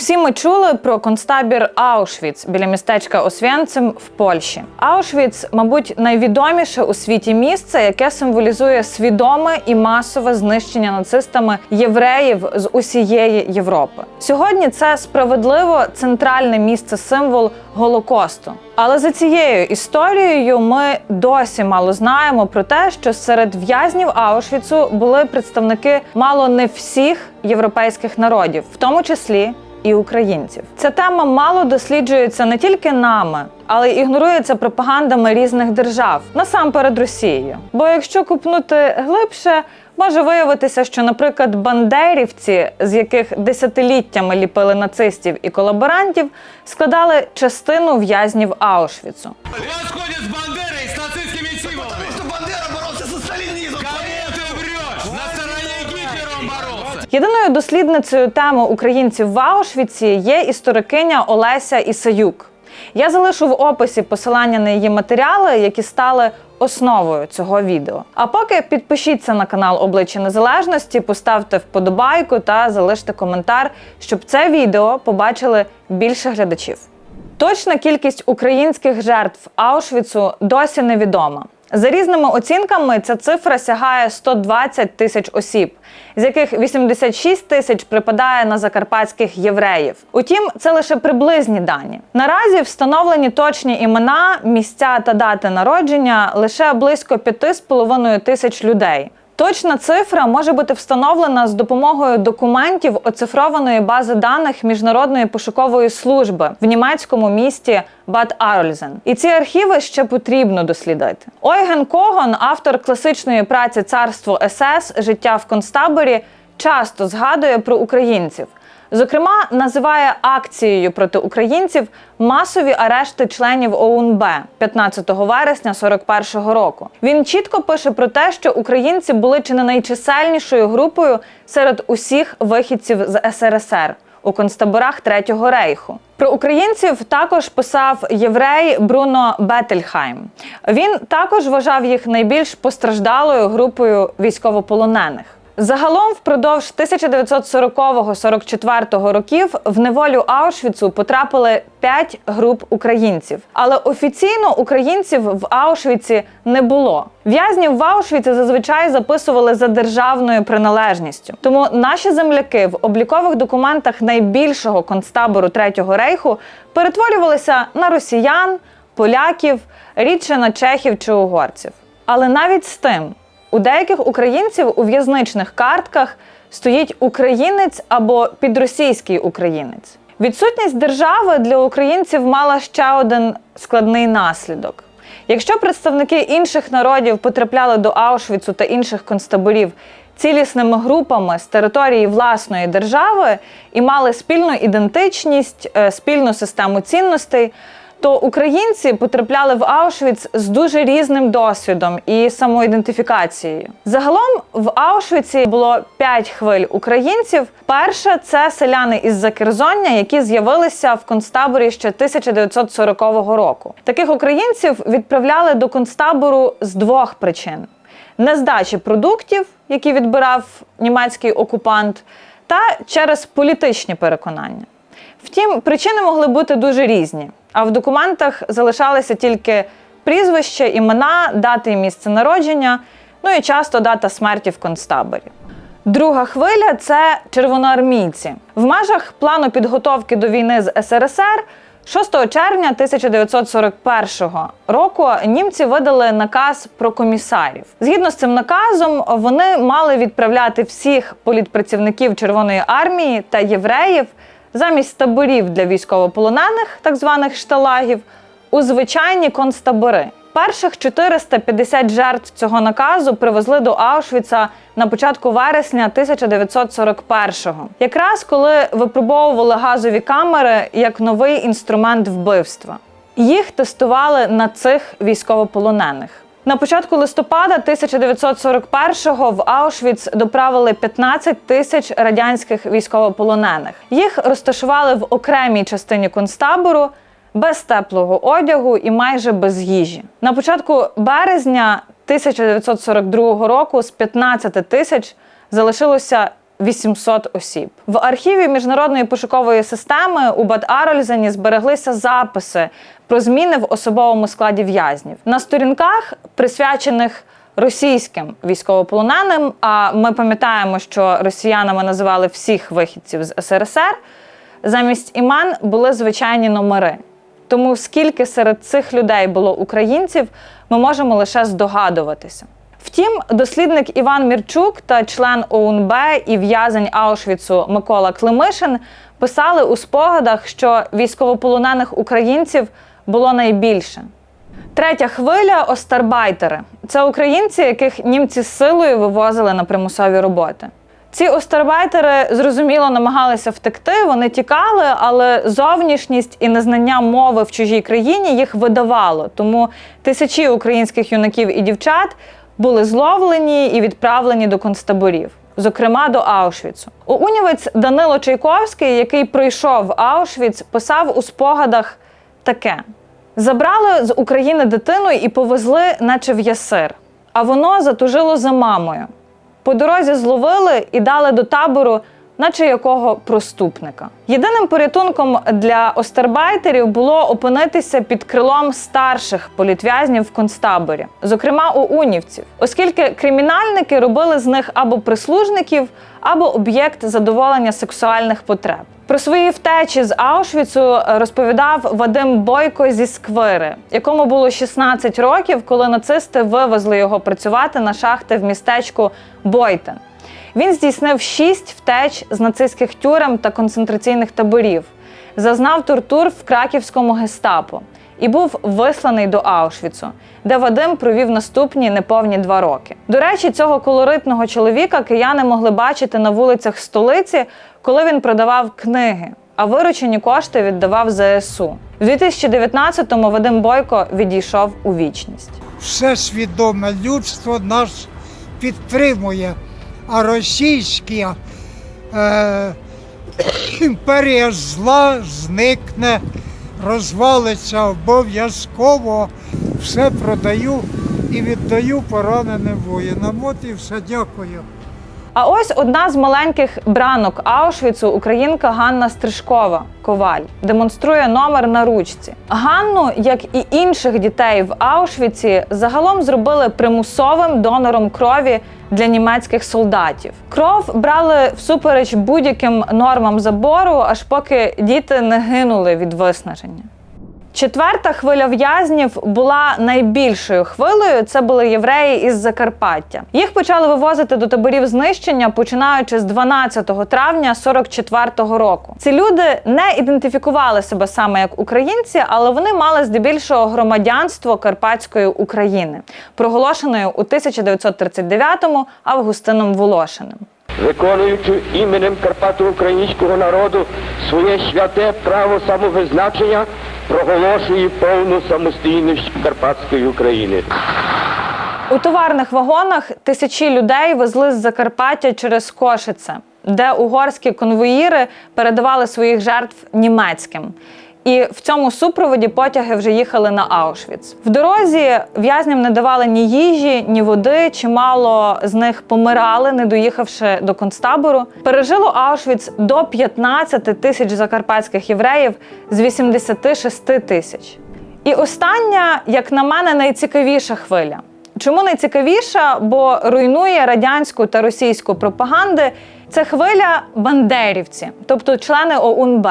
Всі ми чули про концтабір Аушвіц біля містечка Освєнцим в Польщі. Аушвіц, мабуть, найвідоміше у світі місце, яке символізує свідоме і масове знищення нацистами євреїв з усієї Європи. Сьогодні це справедливо центральне місце символ Голокосту. Але за цією історією ми досі мало знаємо про те, що серед в'язнів Аушвіцу були представники мало не всіх європейських народів, в тому числі і українців. Ця тема мало досліджується не тільки нами, але й ігнорується пропагандами різних держав, насамперед Росією. Бо якщо купнути глибше, може виявитися, що, наприклад, бандерівці, з яких десятиліттями ліпили нацистів і колаборантів, складали частину в'язнів Аушвіцу. Он сходит с Єдиною дослідницею теми українців в Аушвіці є історикиня Олеся Ісаюк. Я залишу в описі посилання на її матеріали, які стали основою цього відео. А поки підпишіться на канал Обличчя Незалежності, поставте вподобайку та залиште коментар, щоб це відео побачили більше глядачів. Точна кількість українських жертв Аушвіцу досі невідома. За різними оцінками, ця цифра сягає 120 тисяч осіб, з яких 86 тисяч припадає на закарпатських євреїв. Утім, це лише приблизні дані. Наразі встановлені точні імена, місця та дати народження лише близько 5,5 тисяч людей. Точна цифра може бути встановлена з допомогою документів оцифрованої бази даних міжнародної пошукової служби в німецькому місті Бад Арльзен. І ці архіви ще потрібно дослідити. Ойген Когон, автор класичної праці Царство СС Життя в концтаборі, часто згадує про українців. Зокрема, називає акцією проти українців масові арешти членів ОУНБ 15 вересня 41-го року. Він чітко пише про те, що українці були чи не найчисельнішою групою серед усіх вихідців з СРСР у концтаборах Третього рейху. Про українців також писав єврей Бруно Бетельхайм. Він також вважав їх найбільш постраждалою групою військовополонених. Загалом впродовж 1940-44 років в неволю Аушвіцу потрапили 5 груп українців. Але офіційно українців в Аушвіці не було. В'язнів в Аушвіці зазвичай записували за державною приналежністю. Тому наші земляки в облікових документах найбільшого концтабору Третього рейху перетворювалися на росіян, поляків, рідше на чехів чи угорців. Але навіть з тим. У деяких українців у в'язничних картках стоїть українець або підросійський українець. Відсутність держави для українців мала ще один складний наслідок. Якщо представники інших народів потрапляли до Аушвіцу та інших концтаборів цілісними групами з території власної держави і мали спільну ідентичність, е, спільну систему цінностей, то українці потрапляли в Аушвіц з дуже різним досвідом і самоідентифікацією. Загалом в Аушвіці було п'ять хвиль українців. Перша це селяни із Закерзоння, які з'явилися в концтаборі ще 1940 року. Таких українців відправляли до концтабору з двох причин: нездачі продуктів, які відбирав німецький окупант, та через політичні переконання. Втім, причини могли бути дуже різні, а в документах залишалися тільки прізвище, імена, дати і місце народження, ну і часто дата смерті в концтаборі. Друга хвиля це червоноармійці. В межах плану підготовки до війни з СРСР 6 червня 1941 року німці видали наказ про комісарів. Згідно з цим наказом, вони мали відправляти всіх політпрацівників Червоної армії та євреїв замість таборів для військовополонених, так званих шталагів, у звичайні концтабори. Перших 450 жертв цього наказу привезли до Аушвіца на початку вересня 1941-го, якраз коли випробовували газові камери як новий інструмент вбивства. Їх тестували на цих військовополонених. На початку листопада 1941-го в Аушвіц доправили 15 тисяч радянських військовополонених. Їх розташували в окремій частині концтабору без теплого одягу і майже без їжі. На початку березня 1942 року з 15 тисяч залишилося 800 осіб. В архіві міжнародної пошукової системи у Бад Арользені збереглися записи про зміни в особовому складі в'язнів. На сторінках, присвячених російським військовополоненим, а ми пам'ятаємо, що росіянами називали всіх вихідців з СРСР, замість імен були звичайні номери. Тому скільки серед цих людей було українців, ми можемо лише здогадуватися. Втім, дослідник Іван Мірчук та член ОУНБ і в'язень Аушвіцу Микола Климишин писали у спогадах, що військовополонених українців було найбільше. Третя хвиля остарбайтери. Це українці, яких німці силою вивозили на примусові роботи. Ці остарбайтери зрозуміло намагалися втекти, вони тікали, але зовнішність і незнання мови в чужій країні їх видавало. Тому тисячі українських юнаків і дівчат були зловлені і відправлені до концтаборів, зокрема до Аушвіцу. У унівець Данило Чайковський, який пройшов Аушвіц, писав у спогадах таке: забрали з України дитину і повезли, наче в ясир, а воно затужило за мамою. По дорозі зловили і дали до табору, наче якого проступника. Єдиним порятунком для остербайтерів було опинитися під крилом старших політв'язнів в концтаборі, зокрема у унівців, оскільки кримінальники робили з них або прислужників, або об'єкт задоволення сексуальних потреб. Про свої втечі з Аушвіцу розповідав Вадим Бойко зі Сквири, якому було 16 років, коли нацисти вивезли його працювати на шахти в містечку Бойтен. Він здійснив шість втеч з нацистських тюрем та концентраційних таборів, зазнав тортур в краківському гестапо і був висланий до Аушвіцу, де Вадим провів наступні неповні два роки. До речі, цього колоритного чоловіка кияни могли бачити на вулицях столиці, коли він продавав книги, а виручені кошти віддавав ЗСУ. У 2019-му Вадим Бойко відійшов у вічність. все свідоме людство нас підтримує, а російська е, імперія зла зникне, розвалиться обов'язково. Все продаю і віддаю пораненим воїнам. От і все, дякую. А ось одна з маленьких бранок Аушвіцу, українка Ганна Стрижкова, коваль, демонструє номер на ручці. Ганну, як і інших дітей в Аушвіці, загалом зробили примусовим донором крові для німецьких солдатів. Кров брали всупереч будь-яким нормам забору, аж поки діти не гинули від виснаження. Четверта хвиля в'язнів була найбільшою хвилею. Це були євреї із Закарпаття. Їх почали вивозити до таборів знищення, починаючи з 12 травня 44-го року. Ці люди не ідентифікували себе саме як українці, але вони мали здебільшого громадянство Карпатської України, проголошеної у 1939-му Августином Волошиним. виконуючи іменем Карпато-українського народу своє святе право самовизначення, проголошує повну самостійність Карпатської України. У товарних вагонах тисячі людей везли з Закарпаття через Кошице, де угорські конвоїри передавали своїх жертв німецьким. І в цьому супроводі потяги вже їхали на Аушвіц. В дорозі в'язням не давали ні їжі, ні води. Чимало з них помирали, не доїхавши до концтабору. Пережило Аушвіц до 15 тисяч закарпатських євреїв з 86 тисяч. І остання, як на мене, найцікавіша хвиля. Чому найцікавіша? Бо руйнує радянську та російську пропаганди. Це хвиля бандерівці, тобто члени ОУНБ,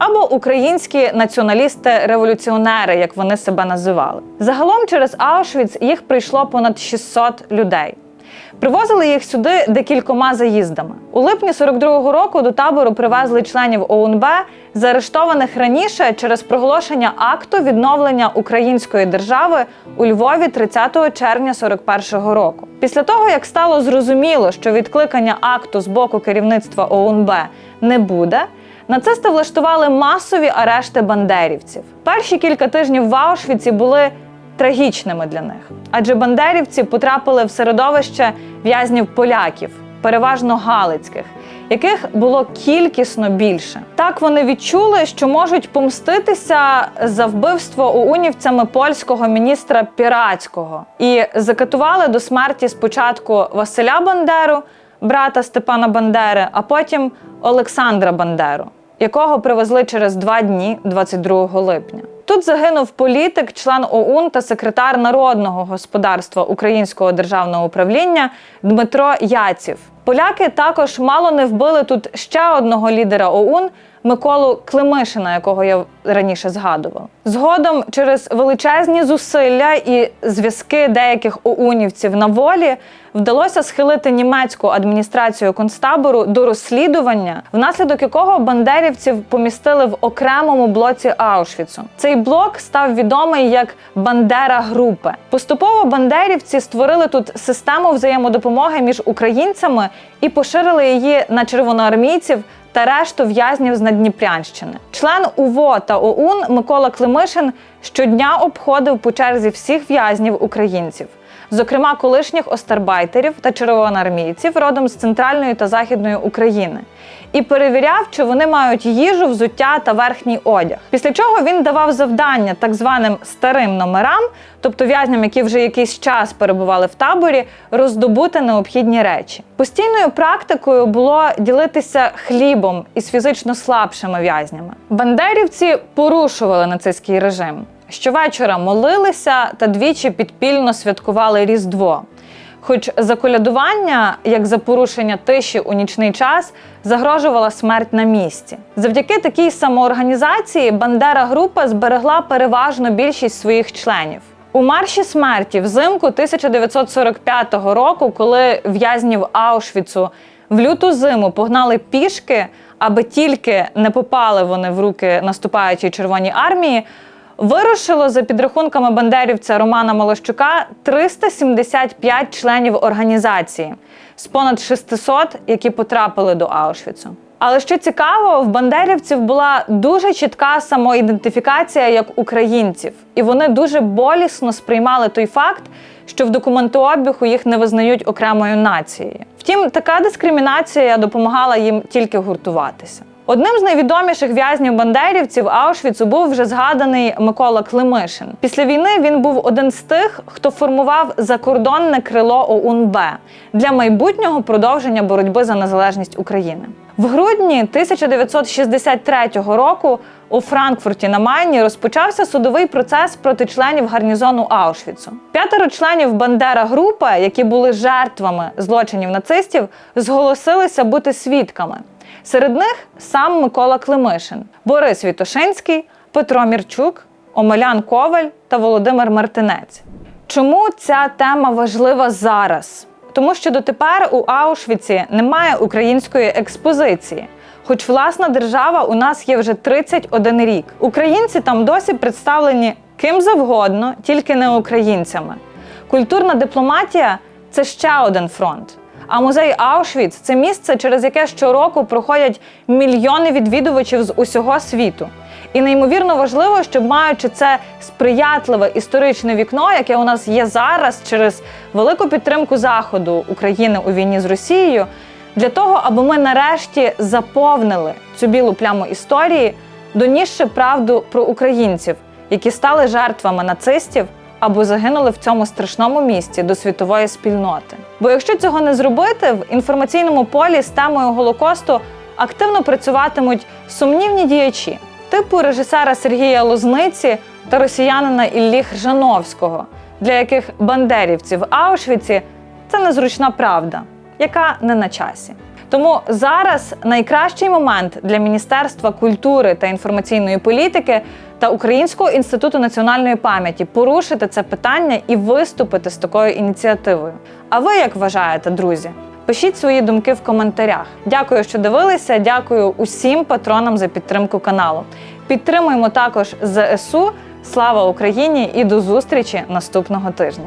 або українські націоналісти-революціонери, як вони себе називали. Загалом через Аушвіц їх прийшло понад 600 людей. Привозили їх сюди декількома заїздами. У липні 42-го року до табору привезли членів ОУНБ, заарештованих раніше через проголошення акту відновлення української держави у Львові 30 червня 41-го року. Після того, як стало зрозуміло, що відкликання акту з боку керівництва ОУНБ не буде. Нацисти влаштували масові арешти бандерівців. Перші кілька тижнів в Аушвіці були трагічними для них, адже бандерівці потрапили в середовище в'язнів поляків, переважно галицьких, яких було кількісно більше. Так вони відчули, що можуть помститися за вбивство уунівцями польського міністра Пірацького і закатували до смерті спочатку Василя Бандеру, брата Степана Бандери, а потім Олександра Бандеру, якого привезли через два дні 22 липня. Тут загинув політик, член ОУН та секретар народного господарства Українського державного управління Дмитро Яців. Поляки також мало не вбили тут ще одного лідера ОУН Миколу Климишина, якого я раніше згадувала. Згодом через величезні зусилля і зв'язки деяких оунівців на волі вдалося схилити німецьку адміністрацію концтабору до розслідування, внаслідок якого бандерівців помістили в окремому блоці Аушвіцу. Цей блок став відомий як Бандера Групи. Поступово бандерівці створили тут систему взаємодопомоги між українцями і поширили її на червоноармійців та решту в'язнів з Надніпрянщини. Член УВО та ОУН Микола Климишин щодня обходив по черзі всіх в'язнів українців, зокрема колишніх остарбайтерів та червоноармійців родом з центральної та західної України, і перевіряв, чи вони мають їжу, взуття та верхній одяг. Після чого він давав завдання так званим старим номерам, тобто в'язням, які вже якийсь час перебували в таборі, роздобути необхідні речі. Постійною практикою було ділитися хлібом із фізично слабшими в'язнями. Бандерівці порушували нацистський режим. Щовечора молилися та двічі підпільно святкували Різдво. Хоч за колядування, як за порушення тиші у нічний час, загрожувала смерть на місці. Завдяки такій самоорганізації Бандера група зберегла переважно більшість своїх членів. У марші смерті взимку 1945 року, коли в'язнів Аушвіцу в люту зиму погнали пішки, аби тільки не попали вони в руки наступаючій Червоній армії, вирушило за підрахунками бандерівця Романа Молощука 375 членів організації з понад 600, які потрапили до Аушвіцу. Але що цікаво, в бандерівців була дуже чітка самоідентифікація як українців, і вони дуже болісно сприймали той факт, що в документообігу їх не визнають окремою нацією. Втім, така дискримінація допомагала їм тільки гуртуватися. Одним з найвідоміших в'язнів бандерівців Аушвіцу був вже згаданий Микола Климишин. Після війни він був один з тих, хто формував закордонне крило ОУН-Б для майбутнього продовження боротьби за незалежність України. В грудні 1963 року у Франкфурті на Майні розпочався судовий процес проти членів гарнізону Аушвіцу. П'ятеро членів Бандера групи, які були жертвами злочинів нацистів, зголосилися бути свідками. Серед них сам Микола Климишин, Борис Вітошинський, Петро Мірчук, Омелян Коваль та Володимир Мартинець. Чому ця тема важлива зараз? Тому що дотепер у Аушвіці немає української експозиції. Хоч власна держава у нас є вже 31 рік. Українці там досі представлені ким завгодно, тільки не українцями. Культурна дипломатія це ще один фронт. А музей Аушвіц це місце, через яке щороку проходять мільйони відвідувачів з усього світу. І неймовірно важливо, щоб маючи це сприятливе історичне вікно, яке у нас є зараз через велику підтримку Заходу України у війні з Росією, для того, аби ми нарешті заповнили цю білу пляму історії, донісши правду про українців, які стали жертвами нацистів або загинули в цьому страшному місці до світової спільноти. Бо якщо цього не зробити, в інформаційному полі з темою Голокосту активно працюватимуть сумнівні діячі, типу режисера Сергія Лозниці та росіянина Іллі Хржановського, для яких бандерівці в Аушвіці це незручна правда, яка не на часі. Тому зараз найкращий момент для Міністерства культури та інформаційної політики та Українського інституту національної пам'яті порушити це питання і виступити з такою ініціативою. А ви як вважаєте, друзі? Пишіть свої думки в коментарях. Дякую, що дивилися. Дякую усім патронам за підтримку каналу. Підтримуємо також ЗСУ. Слава Україні і до зустрічі наступного тижня.